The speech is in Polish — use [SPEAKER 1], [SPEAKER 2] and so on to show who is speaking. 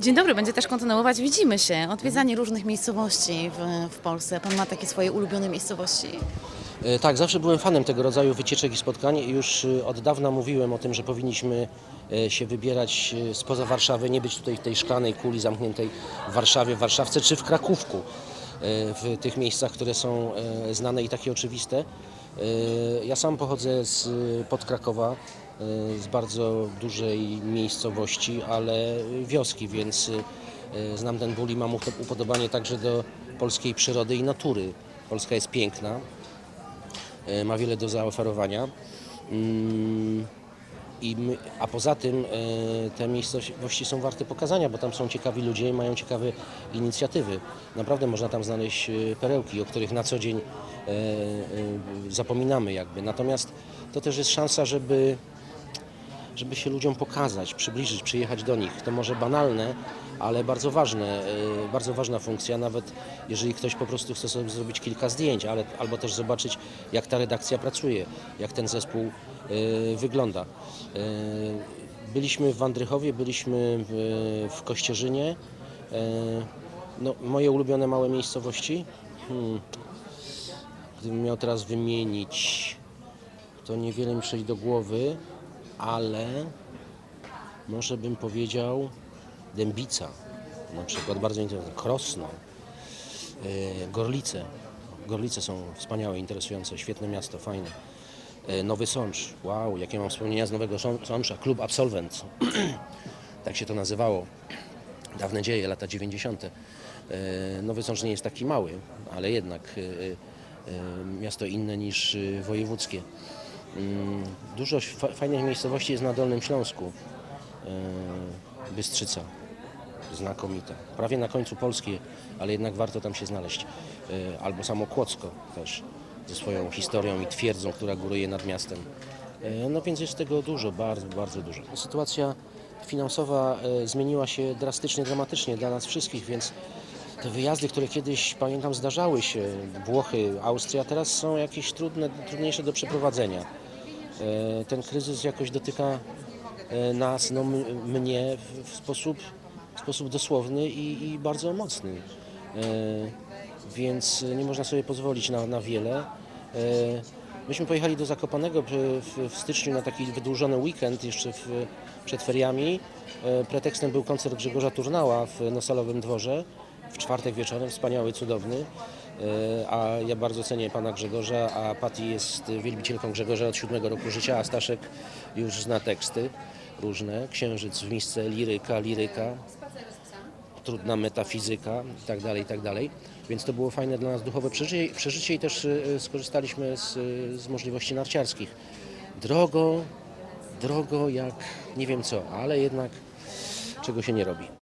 [SPEAKER 1] Dzień dobry, będzie też kontynuować Widzimy się, odwiedzanie różnych miejscowości w, w Polsce. Pan ma takie swoje ulubione miejscowości?
[SPEAKER 2] E, Tak, zawsze byłem fanem tego rodzaju wycieczek i spotkań już e, od dawna mówiłem o tym, że powinniśmy e, się wybierać spoza Warszawy, nie być tutaj w tej szklanej kuli zamkniętej w Warszawie, w Warszawce czy w Krakówku, w tych miejscach, które są znane i takie oczywiste. E, Ja sam pochodzę z e, pod Krakowa, e, z bardzo dużej miejscowości, ale wioski, więc znam ten ból i mam upodobanie także do polskiej przyrody i natury. Polska jest piękna, ma wiele do zaoferowania. I my, a poza tym e, te miejscowości są warte pokazania, bo tam są ciekawi ludzie i mają ciekawe inicjatywy. Naprawdę można tam znaleźć e, perełki, o których na co dzień e, zapominamy jakby. Natomiast to też jest szansa, żeby żeby się ludziom pokazać, przybliżyć, przyjechać do nich. To może banalne, ale bardzo ważne, e, bardzo ważna funkcja, nawet jeżeli ktoś po prostu chce sobie zrobić kilka zdjęć, ale, albo też zobaczyć, jak ta redakcja pracuje, jak ten zespół e, wygląda. E, Byliśmy w Wandrychowie, byliśmy w, Kościerzynie. No, moje ulubione małe miejscowości. Hmm. Gdybym miał teraz wymienić, to niewiele mi przyjdzie do głowy, ale może bym powiedział Dębica, na przykład bardzo interesujące, Krosno, e, Gorlice. Gorlice są wspaniałe, interesujące, świetne miasto, fajne. E, Nowy Sącz, wow, jakie mam wspomnienia z Nowego Sącz- Sącza, klub Absolwent, tak się to nazywało, dawne dzieje, lata 90. E, Nowy Sącz nie jest taki mały, ale jednak miasto inne niż wojewódzkie. Dużo fa- fajnych miejscowości jest na Dolnym Śląsku. E, Bystrzyca, znakomita. Prawie na końcu Polski, ale jednak warto tam się znaleźć. E, Albo samo Kłodzko też, ze swoją historią i twierdzą, która góruje nad miastem. E, No więc jest tego dużo, bardzo, bardzo dużo. Sytuacja finansowa zmieniła się drastycznie, dramatycznie dla nas wszystkich, więc te wyjazdy, które kiedyś pamiętam zdarzały się, Włochy, Austria, teraz są jakieś trudne, trudniejsze do przeprowadzenia. E, Ten kryzys jakoś dotyka e, nas, no mnie w, sposób, w sposób dosłowny i, i bardzo mocny. E, Więc nie można sobie pozwolić na, na wiele. Myśmy pojechali do Zakopanego w, w, styczniu na taki wydłużony weekend jeszcze w, przed feriami. Pretekstem był koncert Grzegorza Turnała w Nosalowym Dworze w czwartek wieczorem, wspaniały, cudowny. E, A ja bardzo cenię pana Grzegorza, a Patti jest wielbicielką Grzegorza od siódmego roku życia, a Staszek już zna teksty różne. Księżyc w misce, liryka, liryka, trudna metafizyka itd., itd. Więc to było fajne dla nas duchowe przeżycie, przeżycie i też e, skorzystaliśmy z, z możliwości narciarskich. Drogo, drogo jak nie wiem co, ale jednak czego się nie robi.